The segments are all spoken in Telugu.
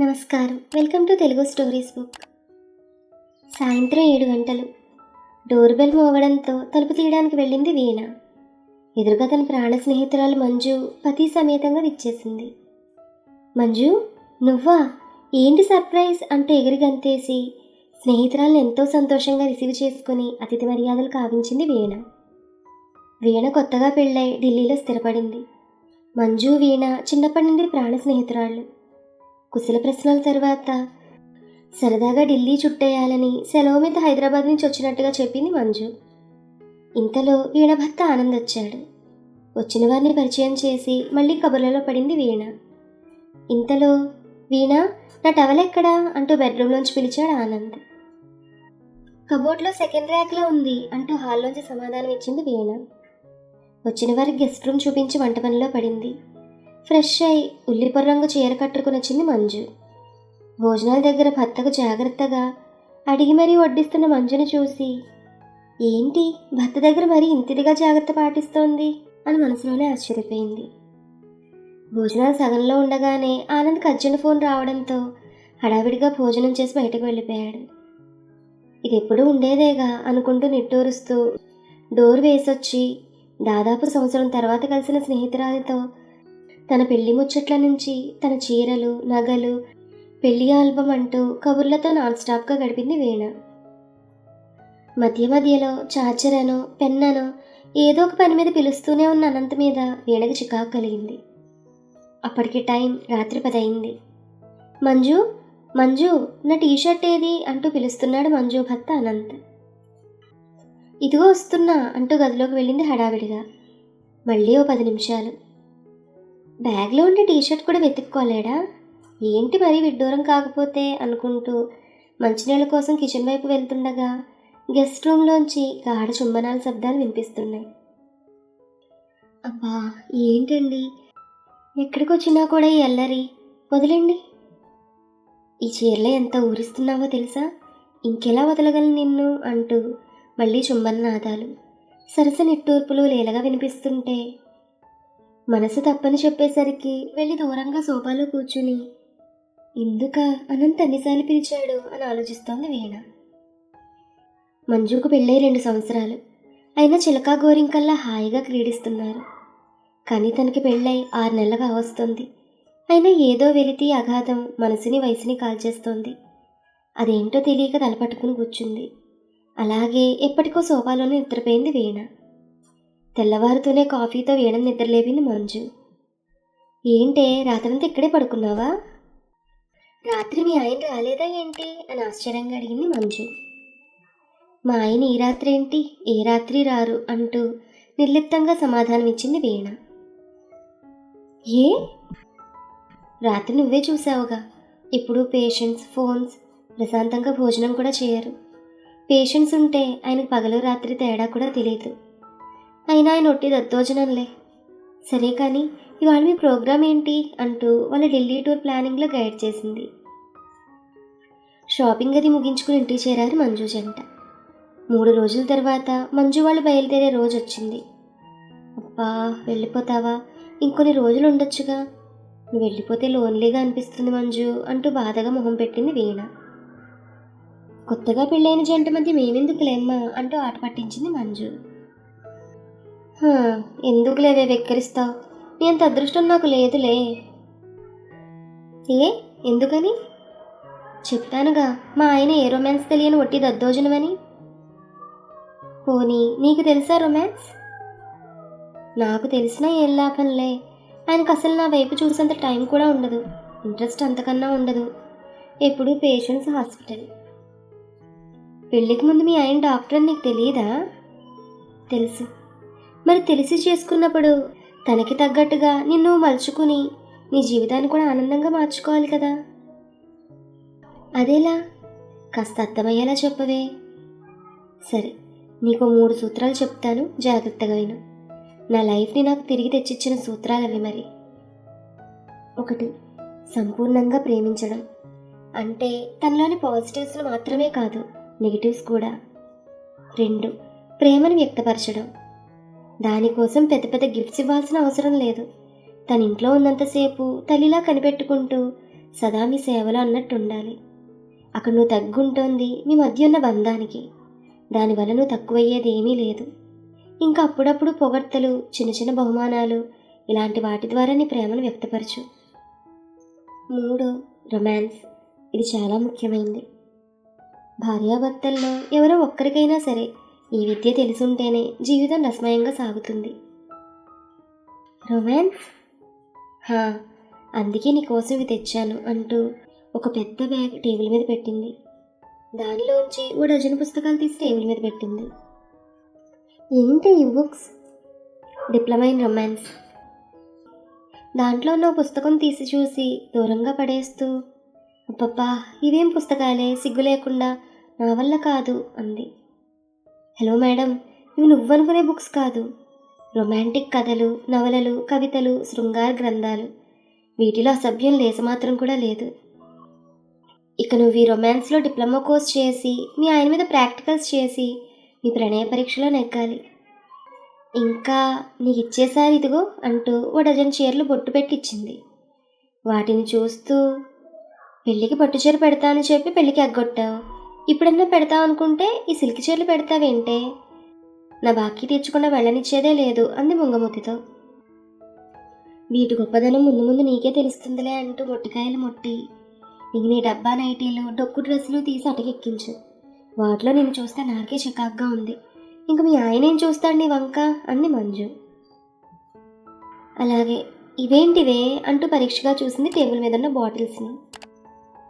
నమస్కారం. Welcome to Telugu stories book. సాయంత్రం ఏడు గంటలు. డోర్ బెల్ మోగడంతో తలుపు తీయడానికి వెళ్ళింది వీణ. ఎదురుగా తన ప్రాణ స్నేహితురాలు మంజు పతి సమేతంగా విచ్చేసింది. మంజు నువ్వా? ఏంటి సర్ప్రైజ్? అంటూ ఎగిరి గంతేసి స్నేహితురాలను ఎంతో సంతోషంగా రిసీవ్ చేసుకుని అతిథి మర్యాదలు కావించింది వీణ. వీణ కొత్తగా పెళ్ళై ఢిల్లీలో స్థిరపడింది. మంజు వీణ చిన్నప్పటి నుండి ప్రాణ స్నేహితురాళ్ళు. కుశల ప్రశ్నల తర్వాత సరదాగా ఢిల్లీ చుట్టేయాలని సెలవు మీద హైదరాబాద్ నుంచి వచ్చినట్టుగా చెప్పింది మంజు. ఇంతలో వీణ భర్త ఆనంద్ వచ్చాడు వచ్చిన వారిని పరిచయం చేసి మళ్ళీ కబుర్లలో పడింది వీణ. ఇంతలో వీణ నా టవల్ ఎక్కడా? అంటూ బెడ్రూమ్లోంచి పిలిచాడు ఆనంద్. కబోర్డ్లో సెకండ్ ర్యాక్లో ఉంది అంటూ హాల్లోంచి సమాధానం ఇచ్చింది వీణ. వచ్చిన వారికి గెస్ట్ రూమ్ చూపించి వంట పనిలో పడింది. ఫ్రెష్ అయి ఉల్లిపొర రంగు చీర కట్టుకుని వచ్చింది మంజు. భోజనాల దగ్గర భర్తకు జాగ్రత్తగా అడిగి మరీ వడ్డిస్తున్న మంజుని చూసి ఏంటి భర్త దగ్గర మరీ ఇంతిదిగా జాగ్రత్త పాటిస్తోంది? అని మనసులోనే ఆశ్చర్యపోయింది. భోజనాలు సగంలో ఉండగానే ఆనంద్ అర్జెంట్ ఫోన్ రావడంతో హడావిడిగా భోజనం చేసి బయటకు వెళ్ళిపోయాడు. ఇది ఎప్పుడూ ఉండేదేగా? అనుకుంటూ నిట్టూరుస్తూ డోర్ వేసొచ్చి దాదాపు సంవత్సరం తర్వాత కలిసిన స్నేహితురాలితో తన పెళ్ళి ముచ్చట్ల నుంచి తన చీరలు నగలు పెళ్ళి ఆల్బమ్ అంటూ కబుర్లతో నాన్ స్టాప్గా గడిపింది వీణ. మధ్య మధ్యలో చార్జర్ అనో పెన్ అనో ఏదో ఒక పని మీద పిలుస్తూనే ఉన్న అనంత మీద వీణకి చికాకు కలిగింది. అప్పటికి టైం రాత్రి పదయింది మంజు మంజు నా టీషర్ట్ ఏది? అంటూ పిలుస్తున్నాడు మంజు భర్త అనంత్. ఇదిగో వస్తున్నా అంటూ గదిలోకి వెళ్ళింది హడావిడిగా. మళ్ళీ ఓ పది నిమిషాలు. బ్యాగ్లో ఉండే టీషర్ట్ కూడా వెతుక్కోలేడా? ఏంటి మరీ విడ్డూరం కాకపోతే అనుకుంటూ మంచినీళ్ళ కోసం కిచెన్ వైపు వెళ్తుండగా గెస్ట్ రూమ్లోంచి గాఢ చుంబనాల శబ్దాలు వినిపిస్తున్నాయి. అబ్బా ఏంటండి? ఎక్కడికి వచ్చినా కూడా ఈ అల్లరి. వదిలేండి. ఈ చీరలో ఎంత ఊరిస్తున్నావో తెలుసా? ఇంకెలా వదలగలను నిన్ను? అంటూ మళ్ళీ చుంబన నాదాలు. సరస నిట్టూర్పులు లీలగా వినిపిస్తుంటే మనసు తప్పని చెప్పేసరికి వెళ్ళి దూరంగా సోఫాలో కూర్చుని ఎందుక? అనంత అన్నిసార్లు పిలిచాడు? అని ఆలోచిస్తోంది వీణ. మంజుకు పెళ్ళై రెండు సంవత్సరాలు. అయినా చిలకా గోరింకల్లా హాయిగా క్రీడిస్తున్నారు. కానీ తనకి పెళ్ళై ఆరు నెలలుగా వస్తుంది అయినా ఏదో వెలితి అగాధం మనసుని వయసుని కాల్చేస్తోంది. అదేంటో తెలియక తలపట్టుకుని కూర్చుంది. అలాగే ఎప్పటికో సోఫాలోనే నిద్రపోయింది వీణ. తెల్లవారుతూనే కాఫీతో వేయడం నిద్రలేపింది మంజు. ఏంటే రాత్రంతా ఇక్కడే పడుకున్నావా? రాత్రి మీ ఆయన రాలేదా ఏంటి? అని ఆశ్చర్యంగా అడిగింది మంజు. మా ఆయన ఈ రాత్రి ఏంటి? ఏ రాత్రి రారు అంటూ నిర్లిప్తంగా సమాధానం ఇచ్చింది వీణ. ఏ? రాత్రి నువ్వే చూసావుగా. ఇప్పుడు పేషెంట్స్ ఫోన్స్ ప్రశాంతంగా భోజనం కూడా చేయరు. పేషెంట్స్ ఉంటే ఆయనకు పగలు రాత్రి తేడా కూడా తెలియదు. అయినా ఆయన ఒట్టి దద్దోజనంలే. సరే కానీ ఇవాళ మీ ప్రోగ్రామ్ ఏంటి? అంటూ వాళ్ళ ఢిల్లీ టూర్ ప్లానింగ్లో గైడ్ చేసింది. షాపింగ్ అది ముగించుకుని ఇంటికి చేరారు మంజు జంట. మూడు రోజుల తర్వాత మంజు వాళ్ళు బయలుదేరే రోజు వచ్చింది. అబ్బా వెళ్ళిపోతావా? ఇంకొన్ని రోజులు ఉండొచ్చుగా. నువ్వు వెళ్ళిపోతే లోన్లీగా అనిపిస్తుంది మంజు అంటూ బాధగా మొహం పెట్టింది వీణ. కొత్తగా పెళ్ళైన జంట మధ్య మేమెందుకులేమ్మా? అంటూ ఆట పట్టించింది మంజు. ఎందుకు లేవే వెక్కిరిస్తావు నీ అంత అదృష్టం నాకు లేదులే. ఏ ఎందుకని? చెప్పానుగా మా ఆయన ఏ రొమాన్స్ తెలియని ఒట్టి దద్దోజనమని? పోనీ నీకు తెలుసా రొమాన్స్? నాకు తెలిసినా ఏం లాభంలే. ఆయనకు అసలు నా వైపు చూసేంత టైం కూడా ఉండదు. ఇంట్రెస్ట్ అంతకన్నా ఉండదు. ఎప్పుడు పేషెంట్స్ హాస్పిటల్. పెళ్ళికి ముందు మీ ఆయన డాక్టర్ అని నీకు తెలియదా? తెలుసు. మరి తెలిసి చేసుకున్నప్పుడు తనకి తగ్గట్టుగా నిన్ను మలుచుకుని నీ జీవితాన్ని కూడా ఆనందంగా మార్చుకోవాలి కదా. అదేలా కాస్త అర్థమయ్యేలా చెప్పవే. సరే నీకు మూడు సూత్రాలు చెప్తాను జాగ్రత్తగా విను. నా లైఫ్ని నాకు తిరిగి తెచ్చిచ్చిన సూత్రాలు అవి మరి. ఒకటి సంపూర్ణంగా ప్రేమించడం. అంటే తనలోని పాజిటివ్స్ను మాత్రమే కాదు నెగిటివ్స్ కూడా. రెండు ప్రేమను వ్యక్తపరచడం. దానికోసం పెద్ద పెద్ద గిఫ్ట్స్ ఇవ్వాల్సిన అవసరం లేదు. తన ఇంట్లో ఉన్నంతసేపు తల్లిలా కనిపెట్టుకుంటూ సదా మీ సేవలో అన్నట్టు ఉండాలి అక్కడ నువ్వు తగ్గుంటోంది మీ మధ్య ఉన్న బంధానికి. దానివల్ల నువ్వు తక్కువయ్యేది ఏమీ లేదు. ఇంకా అప్పుడప్పుడు పొగడ్తలు చిన్న చిన్న బహుమానాలు ఇలాంటి వాటి ద్వారా నీ ప్రేమను వ్యక్తపరచు. మూడు రొమాన్స్. ఇది చాలా ముఖ్యమైనది భార్యాభర్తల్లో ఎవరో ఒక్కరికైనా సరే ఈ విద్య తెలుసుంటేనే జీవితం రసమయంగా సాగుతుంది. రొమాన్స్? హా అందుకే నీకోసం ఇవి తెచ్చాను అంటూ ఒక పెద్ద బ్యాగ్ టేబుల్ మీద పెట్టింది. దానిలోంచి ఓ డజన్ పుస్తకాలు తీసి టేబుల్ మీద పెట్టింది. ఏంటి ఈ బుక్స్? Diploma in romance. దాంట్లో ఉన్న పుస్తకం తీసి చూసి దూరంగా పడేస్తూ అబ్బబ్బా ఇవేం పుస్తకాలే? సిగ్గు లేకుండా నా వల్ల కాదు అంది. హలో మేడం ఇవి నువ్వనుకునే బుక్స్ కాదు. రొమాంటిక్ కథలు నవలలు కవితలు శృంగార గ్రంథాలు. వీటిలో అసభ్యం లేసమాత్రం కూడా లేదు. ఇక నువ్వు ఈ రొమాన్స్లో డిప్లొమా కోర్స్ చేసి మీ ఆయన మీద ప్రాక్టికల్స్ చేసి మీ ప్రణయ పరీక్షలో నెగ్గాలి. ఇంకా నీకు ఇచ్చేసారి ఇదిగో అంటూ ఓ డజన్ చీరలు బొట్టు పెట్టి ఇచ్చింది వాటిని చూస్తూ పెళ్ళికి పట్టు చీర పెడతానని చెప్పి పెళ్ళికి ఎగ్గొట్టావు. ఇప్పుడన్నా పెడతావు అనుకుంటే ఈ సిల్క్ చీరలు పెడతావేంటే? నా బాకీ తీర్చకుండా వెళ్ళనిచ్చేదే లేదు అంది ముంగమూతితో. వీటి గొప్పదనం ముందు ముందు నీకే తెలుస్తుందిలే అంటూ మొట్టికాయలు మొట్టి. ఇంక నీ డబ్బా నైటీలు డొక్కు డ్రెస్సులు తీసి అటకెక్కించు. వాటిలో నేను చూస్తే నాకే చికాగ్గా ఉంది. ఇంక మీ ఆయన ఏం చూస్తాడు నీ వంక? అంది మంజు. అలాగే ఇవేంటివే? అంటూ పరీక్షగా చూసింది టేబుల్ మీద ఉన్న బాటిల్స్ని.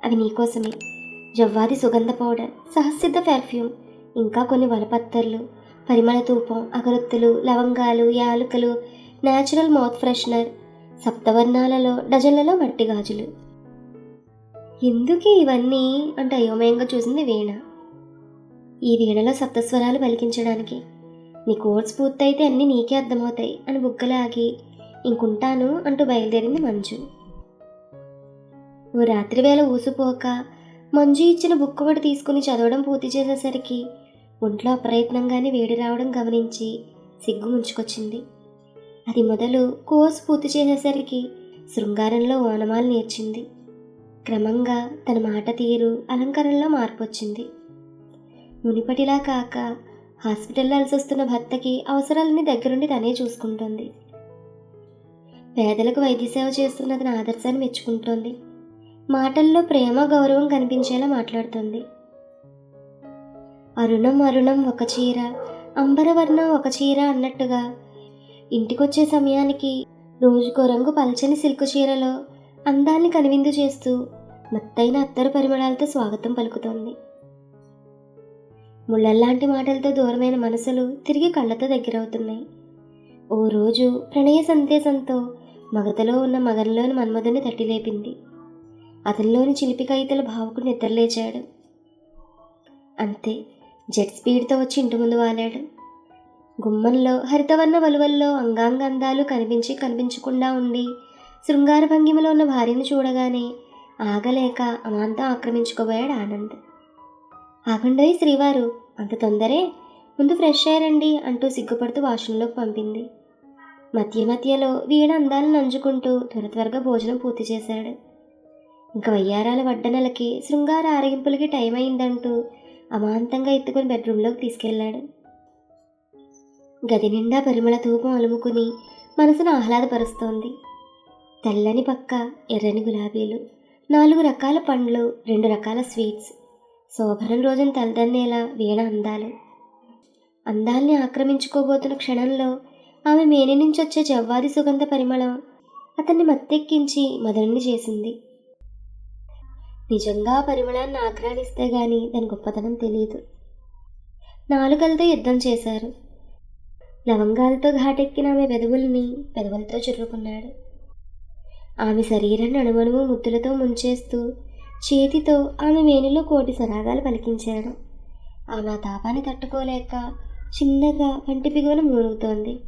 అవి నీకోసమే జవ్వాది సుగంధ పౌడర్ సహసిద్ధ పెర్ఫ్యూమ్ ఇంకా కొన్ని వలపత్తర్లు పరిమళ తూపం అగరొత్తులు లవంగాలు యాలకులు న్యాచురల్ మౌత్ ఫ్రెషనర్ సప్తవర్ణాలలో డజన్లలో మట్టి గాజులు. ఎందుకే ఇవన్నీ అంటే అయోమయంగా చూసింది వీణ? ఈ వీణలో సప్తస్వరాలు పలికించడానికి. నీ కోర్స్ పూర్తయితే అన్నీ నీకే అర్థమవుతాయి అని బుగ్గలాగి ఇంకుంటాను అంటూ బయలుదేరింది మంజు. ఓ రాత్రి వేళ ఊసిపోక మంజు ఇచ్చిన బుక్ ఒకటి తీసుకుని చదవడం పూర్తి చేసేసరికి ఒంట్లో అప్రయత్నంగానే వేడి రావడం గమనించి సిగ్గు ముంచుకొచ్చింది. అది మొదలు కోర్స్ పూర్తి చేసేసరికి శృంగారంలో ఓనమాలు నేర్చింది. క్రమంగా తన మాట తీరు అలంకరణలో మార్పు వచ్చింది మునిపటిలా కాక హాస్పిటల్లో అలసొస్తున్న భర్తకి అవసరాలన్నీ దగ్గరుండి తనే చూసుకుంటోంది. పేదలకు వైద్య సేవ చేస్తున్న తన ఆదర్శాన్ని మెచ్చుకుంటోంది. మాటల్లో ప్రేమ గౌరవం కనిపించేలా మాట్లాడుతుంది. అరుణం అరుణం ఒక చీర అంబరవర్ణం ఒక చీర అన్నట్టుగా ఇంటికొచ్చే సమయానికి రోజుకో రంగు పల్చని సిల్క్ చీరలో అందాన్ని కనువిందు చేస్తూ మత్తైన అత్తరు పరిమళాలతో స్వాగతం పలుకుతోంది. ముళ్ళల్లాంటి మాటలతో దూరమైన మనసులు తిరిగి కళ్ళతో దగ్గరవుతున్నాయి. ఓ రోజు ప్రణయ సందేశంతో మగతలో ఉన్న మగనిలోని మన్మధుని తట్టిలేపింది అతనిలోని చిలిపి కైతల భావకుడు నిద్రలేచాడు అంతే జెట్ స్పీడ్తో వచ్చి ఇంటి ముందు వాలాడు. గుమ్మంలో హరితవర్ణ వలువల్లో అంగాంగ అందాలు కనిపించి కనిపించకుండా ఉండి శృంగార భంగిమలో ఉన్న భార్యను చూడగానే ఆగలేక అమాంతం ఆక్రమించుకోబోయాడు ఆనంద్. ఆగండోయ్ శ్రీవారు అంత తొందరే? ముందు ఫ్రెష్ అయ్యారండి అంటూ సిగ్గుపడుతూ వాష్రూంలోకి పంపింది. మధ్య మధ్యలో వీణ అందాలను నంజుకుంటూ త్వర త్వరగా భోజనం పూర్తి చేశాడు. ఇంక వయ్యారాల వడ్డనలకి శృంగార ఆరగింపులకి టైం అయిందంటూ అమాంతంగా ఎత్తుకుని బెడ్రూమ్లోకి తీసుకెళ్ళాడు. గది నిండా పరిమళ ధూపం అలుముకుని మనసును ఆహ్లాదపరుస్తోంది. తెల్లని పక్క ఎర్రని గులాబీలు నాలుగు రకాల పండ్లు రెండు రకాల స్వీట్స్ శోభనం రోజున తలదన్నేలా వీణ అందాలు. అందాల్ని ఆక్రమించుకోబోతున్న క్షణంలో ఆమె మేని నుంచి వచ్చే జవ్వాది సుగంధ పరిమళం అతన్ని మత్తెక్కించి మదనని చేసింది. నిజంగా పరిమళాన్ని ఆగ్రహిస్తే గాని దాని గొప్పతనం తెలియదు నాలుకలతో యుద్ధం చేశారు. లవంగాలతో ఘాటెక్కిన ఆమె పెదవుల్ని పెదవులతో చురుకున్నాడు. ఆమె శరీరాన్ని అణువణువు ముద్దులతో ముంచేస్తూ చేతితో ఆమె వేణిలో కోటి సరాగాలు పలికించాడు. ఆమె ఆ తాపాన్ని తట్టుకోలేక చిన్నగా పంటి పిగువన మూలుగుతోంది.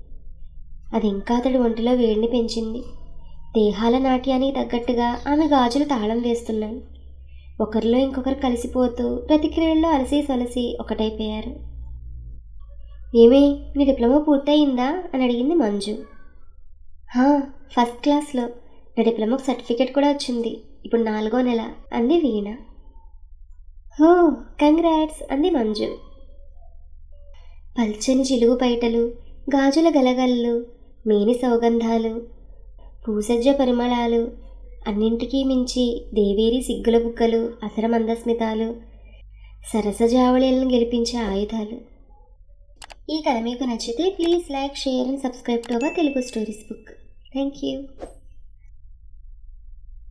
అది ఇంకా అతడి ఒంటిలో వేడిని పెంచింది. దేహాల నాట్యానికి తగ్గట్టుగా ఆమె గాజులు తాళం వేస్తున్నాయి. ఒకరిలో ఇంకొకరు కలిసిపోతూ ప్రతిక్రియల్లో అలసి సొలసి ఒకటైపోయారు. ఏమే నీ డిప్లొమా పూర్తయిందా? అని అడిగింది మంజు. హా ఫస్ట్ క్లాస్లో. నా డిప్లొమాకు సర్టిఫికేట్ కూడా వచ్చింది. ఇప్పుడు నాలుగో నెల అంది వీణ. హో కంగ్రాట్స్ అంది మంజు. పల్చని చిలుగు పైటలు గాజుల గలగల్లు మేని సౌగంధాలు భూసజ్జ పరిమళాలు అన్నింటికీ మించి దేవేరి సిగ్గుల బుగ్గలు అసర మందస్మితాలు సరసజావళీలను గెలిపించే ఆయుధాలు. ఈ కథ మీకు నచ్చితే please like share and subscribe to our Telugu stories book. Thank you